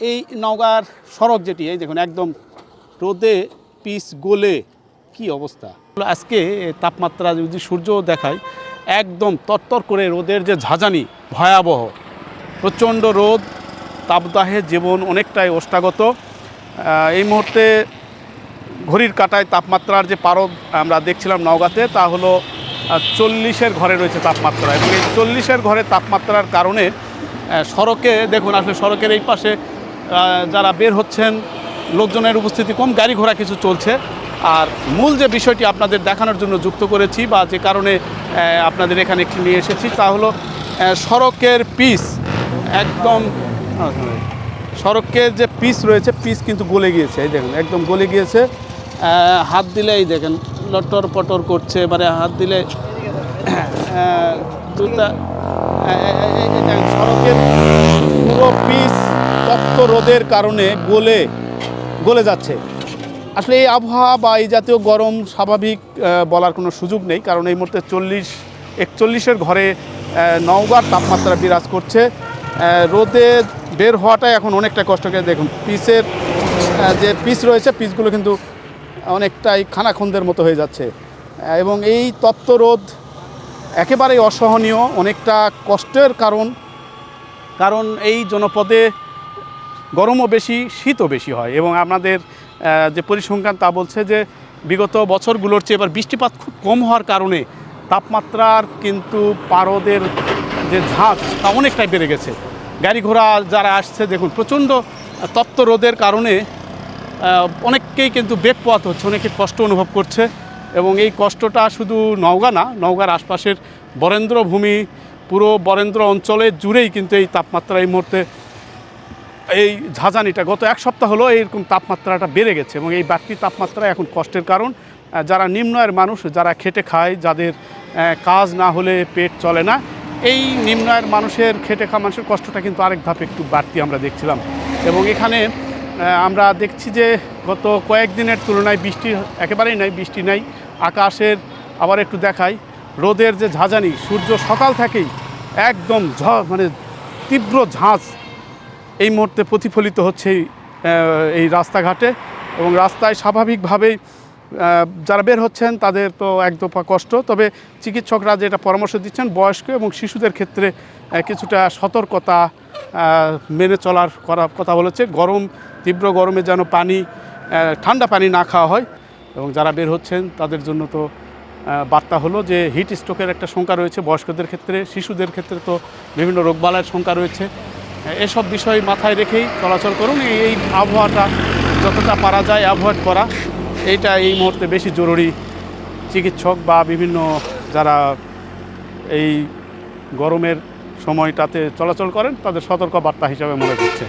এই নওগাঁর সড়ক যেটি, এই দেখুন, একদম রোদে পিস গোলে কি অবস্থা। আজকে তাপমাত্রা যদি সূর্য দেখায়, একদম তরতর করে রোদের যে ঝাঁঝানি, ভয়াবহ। প্রচণ্ড রোদ, তাপদাহে জীবন অনেকটাই ওষ্ঠাগত এই মুহূর্তে ঘড়ির কাটায় তাপমাত্রার যে পারদ আমরা দেখছিলাম নওগাঁতে, তা হলো চল্লিশের ঘরে রয়েছে তাপমাত্রা। এবং এই চল্লিশের ঘরে তাপমাত্রার কারণে সড়কে, দেখুন, আসলে সড়কের এই পাশে যারা বের হচ্ছেন, লোকজনের উপস্থিতি কম, গাড়ি ঘোড়া কিছু চলছে। আর মূল যে বিষয়টি আপনাদের দেখানোর জন্য যুক্ত করেছি বা যে কারণে আপনাদের এখানে নিয়ে এসেছি, তা হলো সড়কের পিস একদম, সড়কের যে পিচ রয়েছে, পিচ কিন্তু গলে গিয়েছে, এই দেখেন, একদম গলে গিয়েছে। হাত দিলে এই দেখেন, লটর পটর করছে মানে হাত দিলে জুতা সড়কের পুরো পিচ তপ্ত রোদের কারণে গলে গলে যাচ্ছে। আসলে এই আবহাওয়া বা এই জাতীয় গরম স্বাভাবিক বলার কোনো সুযোগ নেই, কারণ এই মুহূর্তে চল্লিশ, একচল্লিশের ঘরে নওগাঁর তাপমাত্রা বিরাজ করছে। রোদে বের হওয়াটাই এখন অনেকটা কষ্টকর। দেখুন, পিসের যে পিস রয়েছে, পিসগুলো কিন্তু অনেকটাই খানাখন্দের মতো হয়ে যাচ্ছে। এবং এই তপ্ত রোদ একেবারেই অসহনীয়, অনেকটা কষ্টের কারণ। কারণ এই জনপদে গরমও বেশি, শীতও বেশি হয় এবং আমাদের যে পরিসংখ্যান তা বলছে যে বিগত বছরগুলোর চেয়ে এবার বৃষ্টিপাত খুব কম হওয়ার কারণে তাপমাত্রার কিন্তু পারদের যে ঝাঁক তা অনেকটাই বেড়ে গেছে। গাড়ি ঘোড়া যারা আসছে, দেখুন, প্রচণ্ড তপ্ত রোদের কারণে অনেককেই কিন্তু বেগ পোয়াতে হচ্ছে অনেকে কষ্ট অনুভব করছে এবং এই কষ্টটা শুধু নওগাঁ না, নওগাঁর আশপাশের বরেন্দ্র ভূমি পুরো বরেন্দ্র অঞ্চলে জুড়েই কিন্তু এই তাপমাত্রা এই মুহূর্তে এই ঝাঁঝানিটা গত এক সপ্তাহ হলো এইরকম তাপমাত্রাটা বেড়ে গেছে এবং এই বাড়তি তাপমাত্রা এখন কষ্টের কারণ। যারা নিম্ন আয়ের মানুষ, যারা খেটে খায়, যাদের কাজ না হলে পেট চলে না, এই নিম্ন আয়ের মানুষের খেটে খাওয়া মানুষের কষ্টটা কিন্তু আরেক ধাপে একটু বাড়তি আমরা দেখছিলাম। এবং এখানে আমরা দেখছি যে গত কয়েকদিনের তুলনায় বৃষ্টি একেবারেই নাই, বৃষ্টি নাই, আকাশের আবার একটু দেখাই। রোদের যে ঝাঁঝানি, সূর্য সকাল থেকেই একদম ঝ মানে তীব্র ঝাঁঝ এই মুহূর্তে প্রতিফলিত হচ্ছে এই, রাস্তাঘাটে এবং রাস্তায় স্বাভাবিকভাবেই যারা বের হচ্ছেন তাদের তো এক দফা কষ্ট। তবে চিকিৎসকরা যেটা পরামর্শ দিচ্ছেন বয়স্ক এবং শিশুদের ক্ষেত্রে কিছুটা সতর্কতা মেনে চলার করা কথা বলেছে। গরম তীব্র গরমে যেন পানি ঠান্ডা পানি না খাওয়া হয়। এবং যারা বের হচ্ছেন তাদের জন্য তো বার্তা হলো যে হিট স্ট্রোকের একটা শঙ্কা রয়েছে বয়স্কদের ক্ষেত্রে শিশুদের ক্ষেত্রে তো বিভিন্ন রোগবালাইয়ের শঙ্কা রয়েছে। এসব বিষয় মাথায় রেখেই চলাচল করুন। এই আবহাওয়াটা যতটা পারা যায় অ্যাভয়েড করা। এইটা এই মুহূর্তে বেশি জরুরি চিকিৎসক বা বিভিন্ন যারা এই গরমের সময়টাতে চলাচল করেন, তাদের সতর্ক বার্তা হিসাবে মনে করছে।